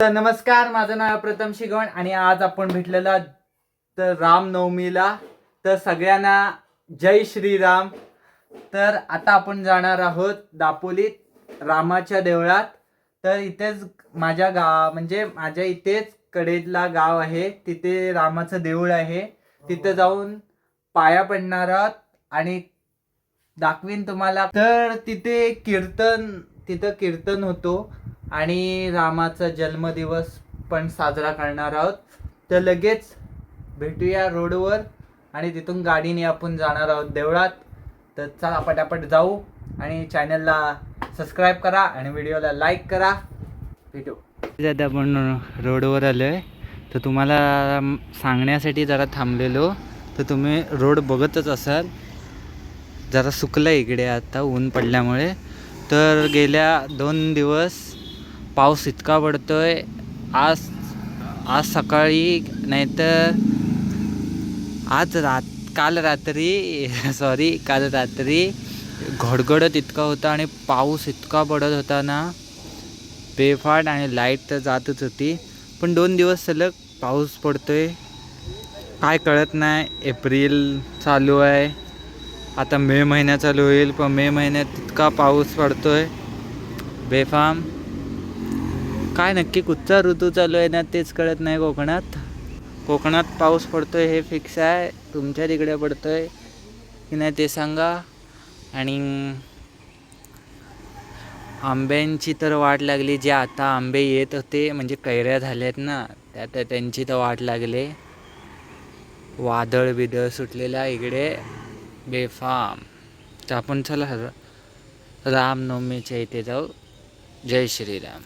तर नमस्कार माझं नाव प्रथम शिगवण आणि आज आपण भेटलेला तर रामनवमीला. तर सगळ्यांना जय श्रीराम. तर आता आपण जाणार आहोत दापोलीत रामाच्या देवळात. तर इथेच माझ्या गाव म्हणजे माझ्या इथेच कडेला गाव आहे. तिथे रामाचं देऊळ आहे. तिथे जाऊन पाया पडणार आहोत आणि दाखवीन तुम्हाला. तर तिथे कीर्तन तिथं कीर्तन होतो. आणि रामाचा जन्मदिवस पण साजरा करणार आहोत. तर लगेच भेटूया रोडवर आणि तिथून गाडीने आपण जाणार आहोत देवळात. तर चला पटापट जाऊ आणि चॅनलला सबस्क्राईब करा आणि व्हिडिओला लाईक करा. भेटू. दादा आपण रोडवर आलो आहे तर तुम्हाला सांगण्यासाठी जरा थांबलेलो. तर तुम्ही रोड बघतच असाल. जरा सुकलं इकडे आता ऊन पडल्यामुळे. तर गेल्या दोन दिवस पाऊस इतका पडतोय आज आज सकाळी नाहीतर आज रात काल रात्री सॉरी काल रात्री घडघडत इतका होता आणि पाऊस इतका पडत होता ना बेफाट आणि लाइट तर जातच होती. पण दोन दिवस सलग पाऊस पडतोय. काय कळत नाही एप्रिल चालू आहे. आता मे महिना चालू होईल पण मे महिन्यात इतका पाऊस पडतोय. बेफाम. काय नक्की कुठचा ऋतू चालू आहे ना तेच कळत नाही कोकणात. कोकणात पाऊस पडतोय हे फिक्स आहे. तुमच्या तिकडे पडतोय. की नाही ते सांगा. आणि आंब्यांची तर वाट लागली. जे आता आंबे येत होते म्हणजे कैऱ्या झाल्यात ना त्या तर त्यांची तर वाट लागले. वादळ बिदळ सुटलेला इकडे. बेफाम. तर आपण चला रामनवमीच्या इथे जाऊ. जय श्रीराम.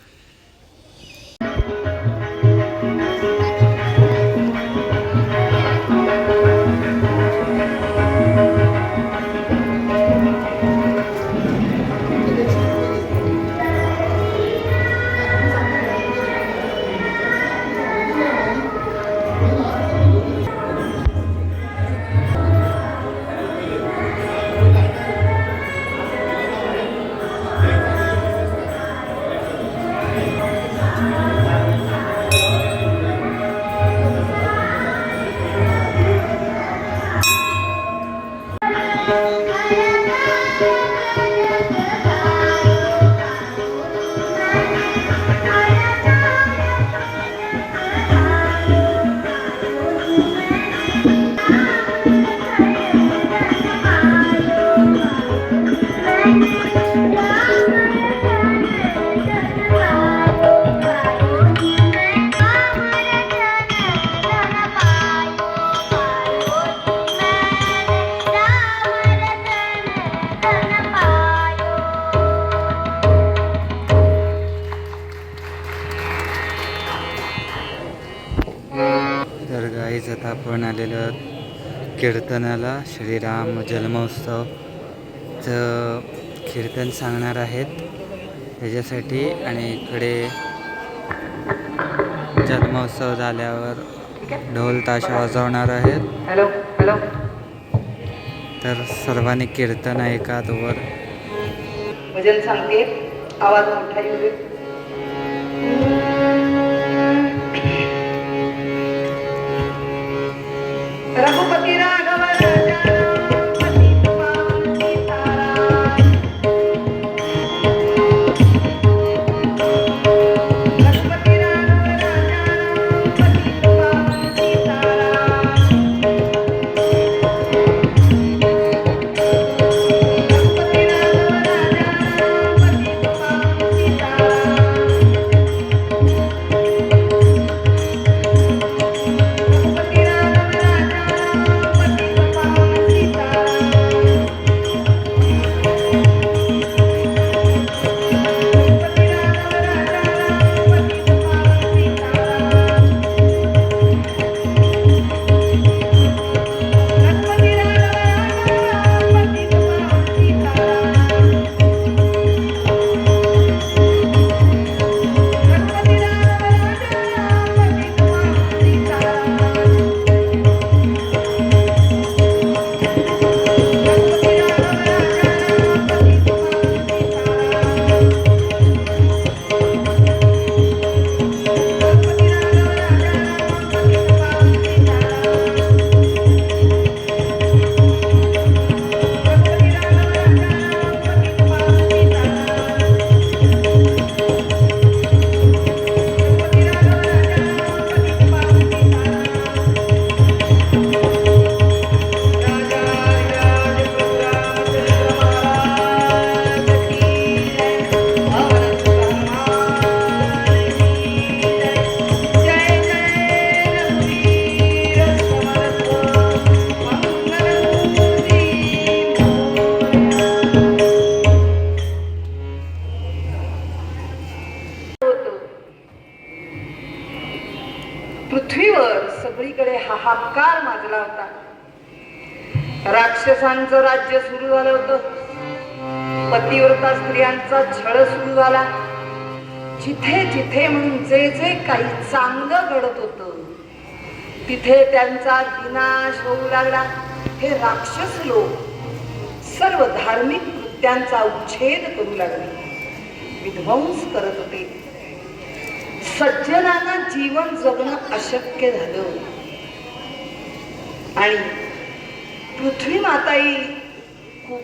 कीर्तनाला श्रीराम जन्मोत्सवचं कीर्तन सांगणार आहेत. त्याच्यासाठी आणि इकडे जन्मोत्सव झाल्यावर ढोल ताश वाजवणार आहेत. Hello hello. तर सर्वांनी कीर्तन ऐकात वर भजन सांगते. आवाज मोठा येऊ हाहाकार होता. राक्षसांचं राज्य सुरू झालं होतं. पतिव्रता स्त्रियांचा छळ सुरू झाला. जिथे जिथे म्हणून जे जे काही चांगलं घडत होत तिथे त्यांचा विनाश होऊ लागला. हे राक्षस लोक सर्व धार्मिक कृत्यांचा उच्छेद करू लागले. विध्वंस करत होते. सज्जनांना जीवन जगणं अशक्य झालं. आणि पृथ्वी माताई खूप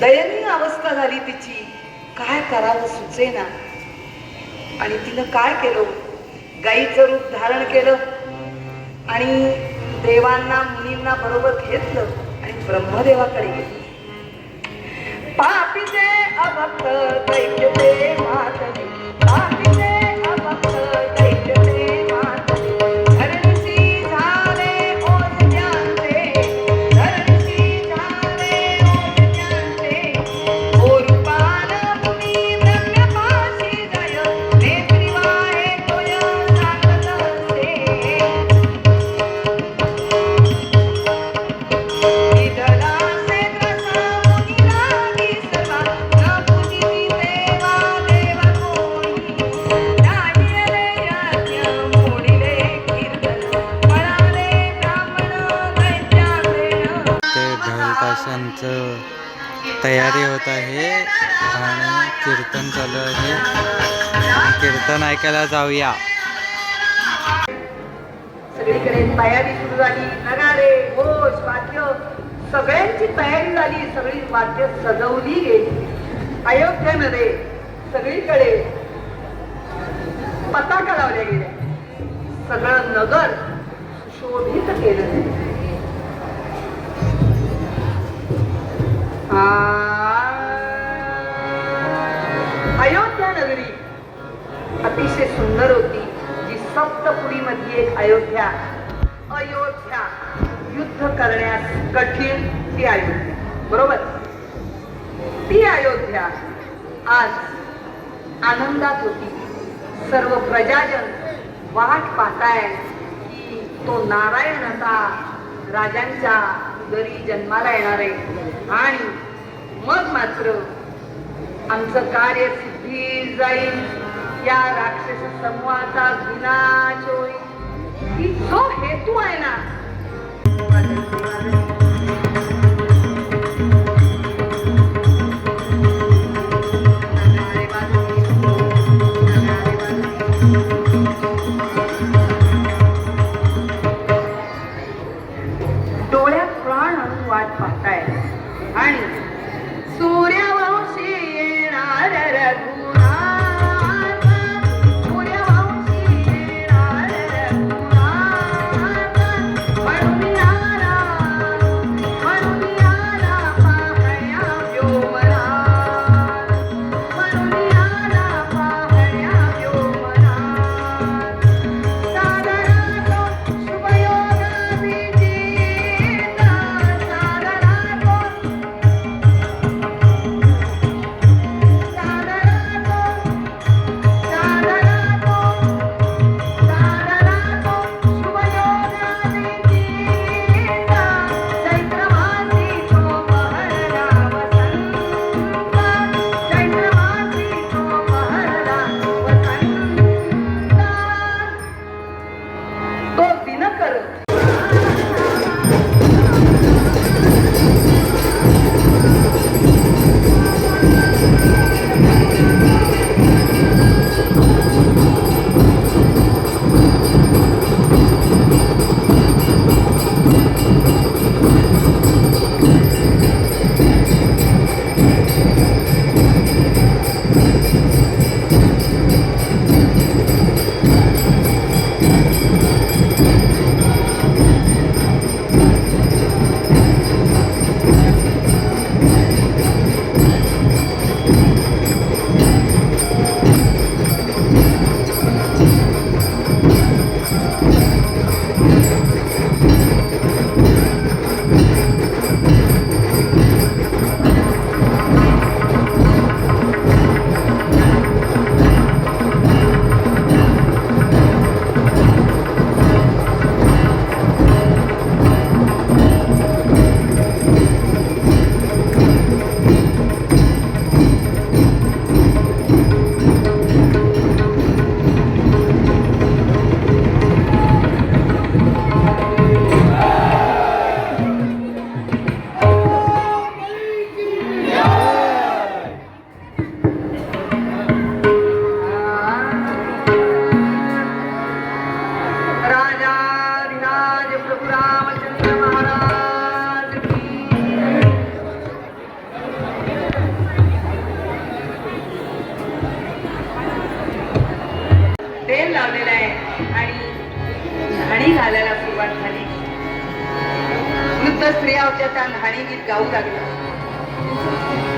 दयनीय अवस्था झाली तिची. काय करावं सुचेना. आणि तिनं काय केलं? गाईचं रूप धारण केलं आणि देवांना मुनींना बरोबर घेतलं आणि ब्रह्मदेवाकडे गेली. पापीचे अभक्त दैत्य ते मातली कीर्तन ऐकायला जाऊया. सगळीकडे तयारी सुरू झाली. नगारे घोष वाद्य सगळ्यांची तयारी झाली. सगळी वाद्य सजवली गेली. अयोध्येमध्ये सगळीकडे पताका लावल्या गेल्या. सगळं नगर शोभित केलं. आ- अतिशय सुंदर होती जी सप्तपुरीमध्ये एक अयोध्या. अयोध्या युद्ध करण्यास कठीण ती अयोध्या. बरोबर? ती अयोध्या आज आनंदात होती. सर्व प्रजाजन वाट पाहताय की तो नारायण आता राजांच्या घरी जन्माला येणार आहे. आणि मग मात्र आमचं कार्य सिद्धी जाईल. या राक्षस समूहाचा विनाश होईल. ही जो हेतू आहे ना. ગાવું લાગ્યું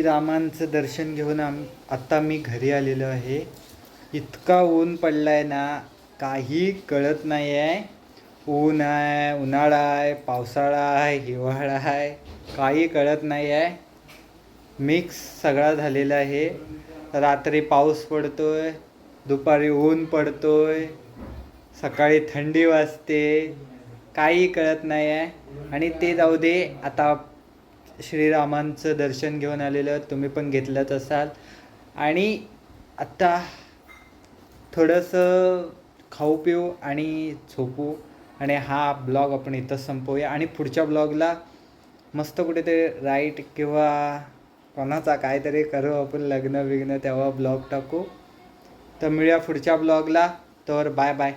श्रीरामांचं दर्शन घेऊन आम आत्ता मी घरी आलेलो आहे. इतका ऊन पडला आहे ना काही कळत नाही आहे ऊन आहे उन्हाळा आहे पावसाळा आहे हिवाळा आहे काही कळत नाही आहे मिक्स सगळा झालेला आहे. रात्री पाऊस पडतोय दुपारी ऊन पडतोय सकाळी थंडी वाजते काही कळत नाही आहे आणि ते जाऊ दे आता श्रीरामांचं दर्शन घेऊन आलेलं तुम्ही पण घेतलंच असाल. आणि आत्ता थोडंसं खाऊ पिऊ आणि झोपू आणि हा ब्लॉग आपण इथंच संपवूया. आणि पुढच्या ब्लॉगला मस्त कुठेतरी राईट किंवा कोणाचा काहीतरी करू आपण लग्न बिग्न तेव्हा ब्लॉग टाकू. तर मिळूया पुढच्या ब्लॉगला. तर बाय बाय